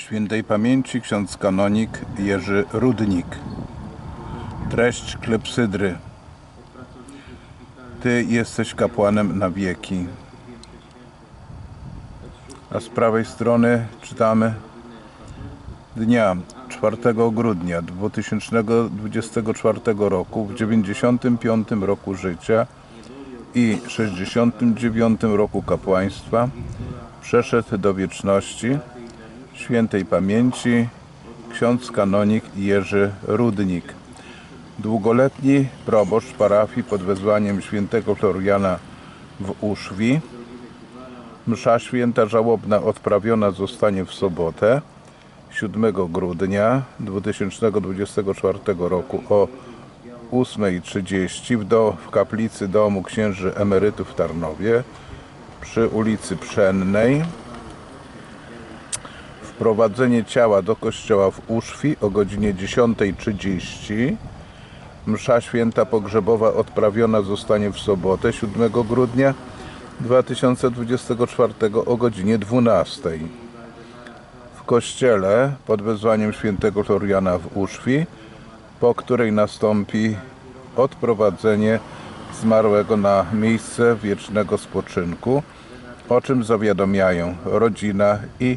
Świętej pamięci ksiądz kanonik Jerzy Rudnik. Treść klepsydry. Ty jesteś kapłanem na wieki. A z prawej strony czytamy dnia 4 grudnia 2024 roku w 95 roku życia i 69 roku kapłaństwa przeszedł do wieczności świętej pamięci ksiądz kanonik Jerzy Rudnik. Długoletni proboszcz parafii pod wezwaniem świętego Floriana w Uszwi. Msza święta żałobna odprawiona zostanie w sobotę 7 grudnia 2024 roku o 8.30 w, do, w kaplicy domu księży emerytów w Tarnowie przy ulicy Pszennej. Wprowadzenie ciała do kościoła w Uszwi o godzinie 10.30. Msza święta pogrzebowa odprawiona zostanie w sobotę 7 grudnia 2024 o godzinie 12. W kościele pod wezwaniem świętego Floriana w Uszwi, po której nastąpi odprowadzenie zmarłego na miejsce wiecznego spoczynku, o czym zawiadamiają rodzina i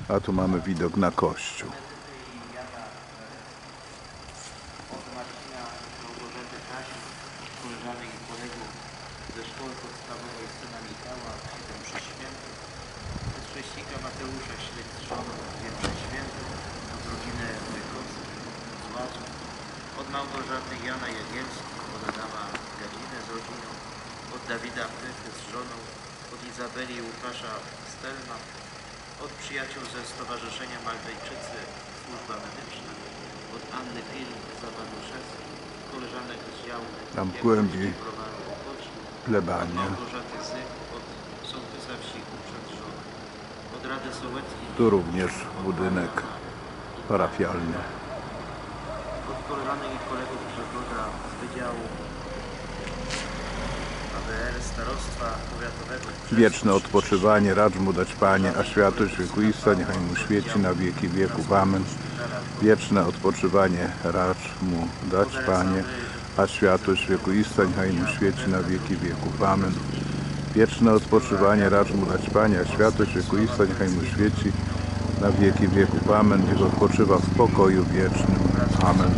od rodziny Wojkowskich z Łazu, od Małgorzaty Jana Jagielskich, od Adama z rodziną, od Dawida Prychy z żoną, od Izabeli Łukasza Stelma, od przyjaciół ze Stowarzyszenia Maldejczycy Służba Medyczna, od Anny Film Zawaduszewskiej, koleżanek z działu Tam głębiej Plebania. Małgorzaty od sołtysa wsi od Rady Sołeckiej, Tu również budynek parafialny. od koleżanek i kolegów Grzegorza z Wydziału Wieczne odpoczywanie racz mu dać Panie, a światłość wiekuista niechaj mu świeci na wieki wieków. Amen. Wieczne odpoczywanie racz mu dać Panie, a światłość wiekuista niechaj mu świeci na wieki wieków. Amen. Wieczne odpoczywanie racz mu dać Panie, a światłość wiekuista niechaj mu świeci na wieki wieków. Amen. Niech odpoczywa w pokoju wiecznym. Amen.